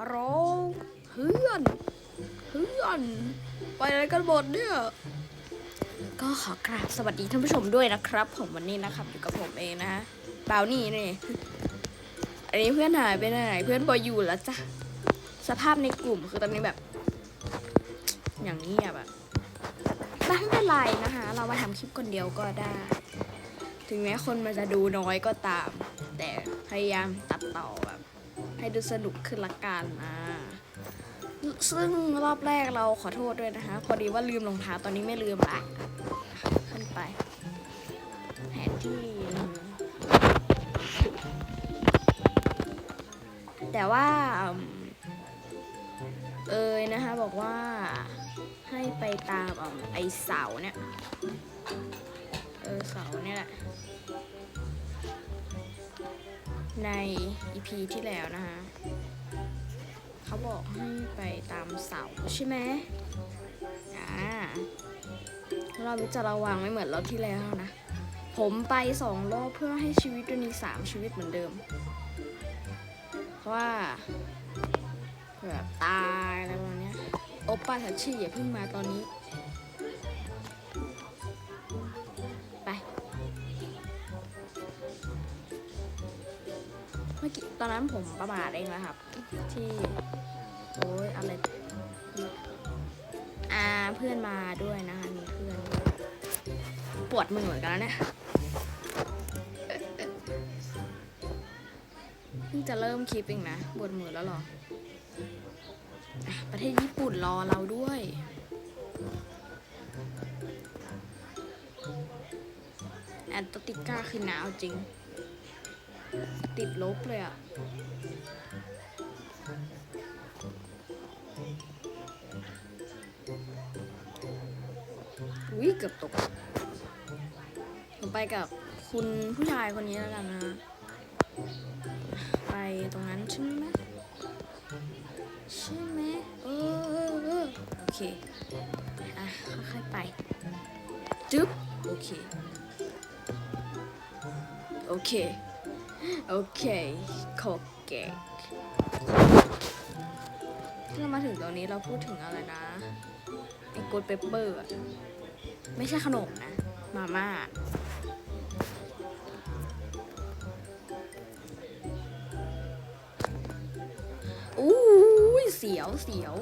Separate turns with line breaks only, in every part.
ฮัลโหลเพื่อนเพื่อน ไปอะไรกันหมดเนี่ย ก็ขอกราบสวัสดีท่านผู้ชมด้วยนะครับ ผมวันนี้นะครับ อยู่กับผมเองนะฮะเปล่านี่นี่ อันนี้เพื่อนหายไปไหน เพื่อนบอยอยู่แล้วจ้ะ สภาพในกลุ่มคือตอนนี้แบบ อย่างนี้อะแบบไม่เป็นไรนะคะ เรามาทำคลิปคนเดียวก็ได้ ถึงแม้คนมันจะดูน้อยก็ตาม แต่พยายามตัดต่อ ให้ดูสนุกขึ้นละกันนะซึ่งรอบแรกเราขอโทษด้วยนะคะ พอดีว่าลืมรองเท้าตอนนี้ไม่ลืมละขึ้นไปแผนที่แต่ว่าเอยนะคะบอกว่าให้ไปตามอืมไอเสาเนี่ย เออเสาเนี่ยแหละ ในอีพีที่แล้วนะคะเขาบอกให้ไปตามเสาใช่ไหมอ่าเรอบนี้จะระวังไม่เหมือนรอบที่แล้วนะ ผมไปสองรอบเพื่อให้ชีวิตตัวนี้สามชีวิตเหมือนเดิม เพราะว่าเผื่อตายอะไรประมาณเนี้ยโอปป้าทัชชี่อย่าเพิ่งมาตอนนี้ เมื่อกี้ตอนนั้นผมประมาทเองนะครับ ที่โอ้ยอะไรอ่าเพื่อนมาด้วยนะคะมีเพื่อนปวดมือเหมือนกันแล้วเนี่ยเพิ่งจะเริ่มคลิปเองนะปวดมือแล้วหรอ ประเทศญี่ปุ่นรอเราด้วยแอนตติกาคือหนาวจริง ติดลบเลยอะอุ้ยเกือบตก ผมไปกับคุณผู้ชายคนนี้แล้วกันนะ ไปตรงนั้นใช่ไหมใช่ไหมเออเออเออโอเค อะ ค่อยๆไป จึ๊บ โอเค โอเค โอเคโคเกะที่เรามาถึงตรงนี้เราพูดถึงอะไรนะไอ้กดเปเปอร์อะไม่ใช่ขนมนะ มาม่าอู้ยเสียวเสียว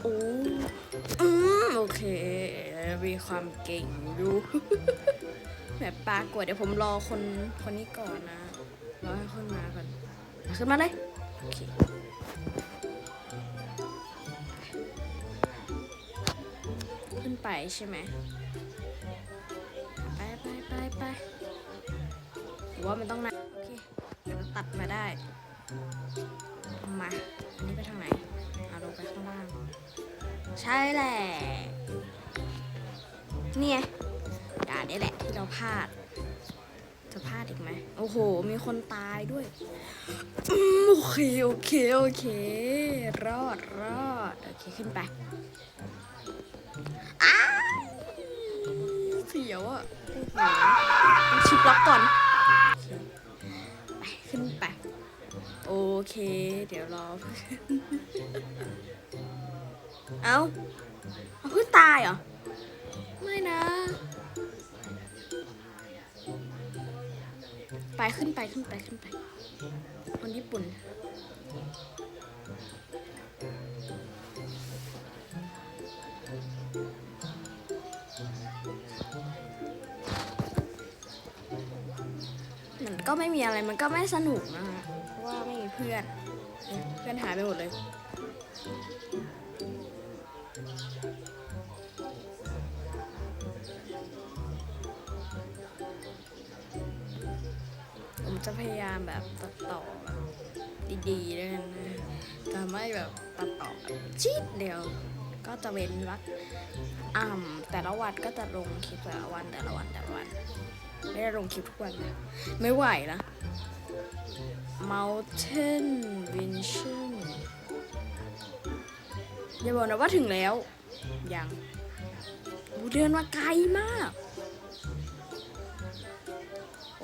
โอ้อืมโอเค มีความเก่งอยู่ แบบปลากวดเดี๋ยวผมรอคนคนนี้ก่อนนะ รอให้คนมาก่อนขึ้นมาเลย โอเคขึ้นไปใช่ไหมไปไปไปไปหรือว่ามันต้องนานโอเคเดี๋ยวตัดมาได้ มา อันนี้ไปทางไหนเอาลงไปข้างล่าง ใช่แหละ เนี่ย ด่านนี้แหละที่เราพลาด จะพลาดอีกไหม โอ้โห มีคนตายด้วยโอเค โอเค โอเค รอดรอด โอเค ขึ้นไปอาเสียวอะโอ้หต้องชิปล็อกก่อน ไป ขึ้นไป โอเค เดี๋ยวรอ เอาเอาเพื่อนตายเหรอ ไม่นะ ไปขึ้นไปขึ้นไปขึ้นไป คนญี่ปุ่น มันก็ไม่มีอะไรมันก็ไม่สนุกนะคะเพราะว่าไม่มีเพื่อน เพื่อนหายไปหมดเลย จะพยายามแบบตัดต่อแบบดีๆด้วยกันนะจะไม่แบบตัดต่อแบบชีดเดียว ก็จะเว้นวักอ่ำแต่ละวันก็จะลงคลิปแต่ละวันแต่ละวันแต่ละวัน ไม่ได้ลงคลิปทุกวันนะไม่ไหวนะ Mountain Vision อย่าบอกนะว่าถึงแล้ว ยังเดินมาไกลมาก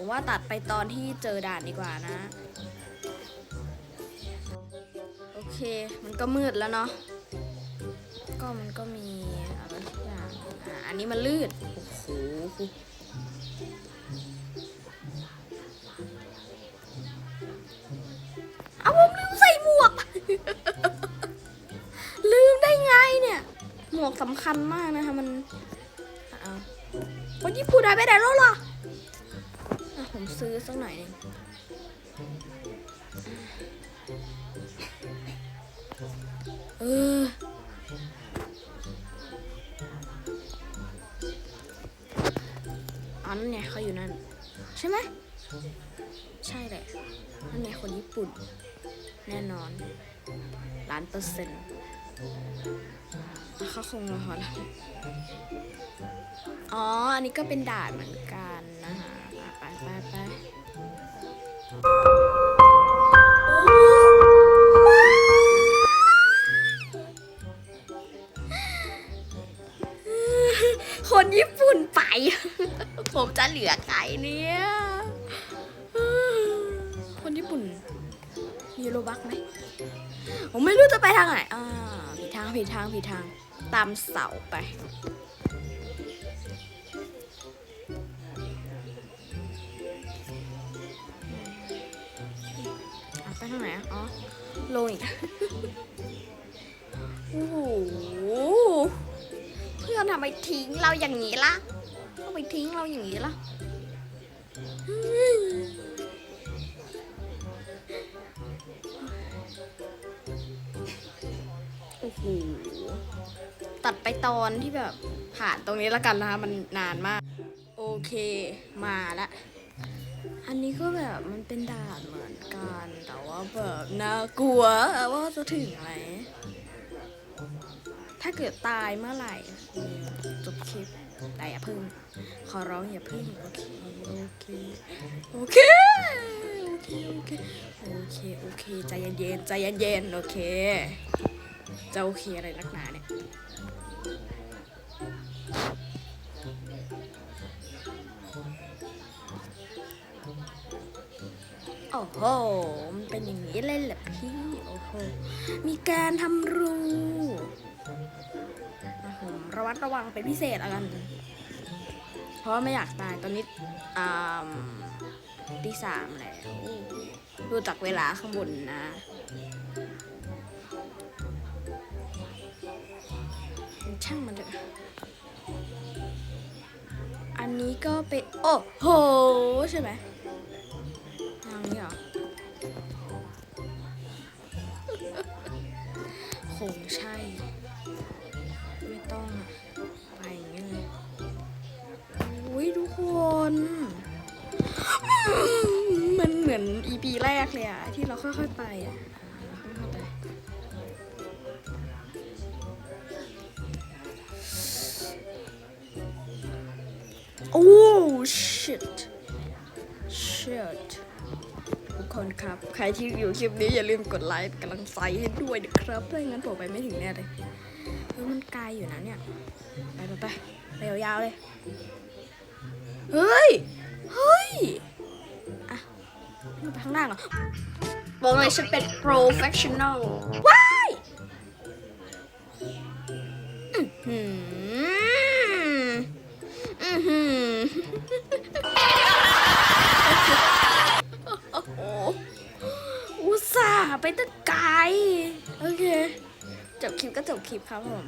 ผมว่าตัดไปตอนที่เจอด่านดีกว่านะ โอเค มันก็มืดแล้วเนาะ ก็มันก็มีอะไรทุกอย่างอ่าอันนี้มันลื่น โอ้โห เอาผมลืมใส่หมวก ลืมได้ไงเนี่ย หมวกสำคัญมากนะคะมัน เอาคนญี่ปุ่นหายไปไหนแล้วล่ะ ผมซื้อสักหน่อยนึงเอออันนั้เนี่ยเขาอยู่นั่น ใช่ไหม ใช่แหละนั่นเนี่ยคนญี่ปุ่น แน่นอนล้านเปอร์เซ็นต์เขาคงมาฮอลอ๋อ อันนี้ก็เป็นด่านเหมือนกันนะคะ ไปไปคนญี่ปุ่นไป ผมจะเหลือใครเนี่ย คนญี่ปุ่น มีโลบักไหม ผมไม่รู้จะไปทางไหน อ่า ผิดทาง ผิดทาง ผิดทาง ตามเสาไป ลงอีกโอ้โหเพื่อนทำไมทิ้งเราอย่างนี้ล่ะทำไมทิ้งเราอย่างนี้ล่ะโอ้โหตัดไปตอนที่แบบผ่านตรงนี้แล้วกันนะคะมันนานมาก โอเคมาละ อันนี้ก็แบบมันเป็นด่านเหมือนกัน แต่ว่าแบบน่ากลัวว่าจะถึงไหม ถ้าเกิดตายเมื่อไหร่จบคลิปแต่อย่าพึ่ง ขอร้องอย่าพึ่งโอเค โอเค โอเค โอเค โอเค โอเค โอเค ใจเย็นๆ ใจเย็นๆ โอเค จะโอเคอะไรนักหนาเนี่ย อ้โหมันเป็นอย่างนี้เลยเหรอพี่โอ้โหมีการทำรูนะผมระวัดระวังเป็นพิเศษแล้วกัน เพราะไม่อยากตายตอนนี้อ่าตีสามแล้วดูจากเวลาข้างบนนะช่างมันเถอะอันนี้ก็เป็น โอ้โห ใช่ไหม คงใช่ ไม่ต้องไปอย่างนี้เลยอุ้ยทุกคน มันเหมือน EP แรกเลยอะที่เราค่อยๆไปอะโอ้ shit shit คนครับ ใครที่อยู่คลิปนี้อย่าลืมกดไลค์กำลังใจให้ด้วยนะครับไม่งั้นผมไปไม่ถึงแน่เลยเฮ้ยมันไกลอยู่นะเนี่ย ไปไปไปไปยาวๆเลย เฮ้ย เฮ้ย อะมันไปข้างล่างเหรอ บอกเลยฉันเป็น professional ว้ายอื้อ คลิปครับผม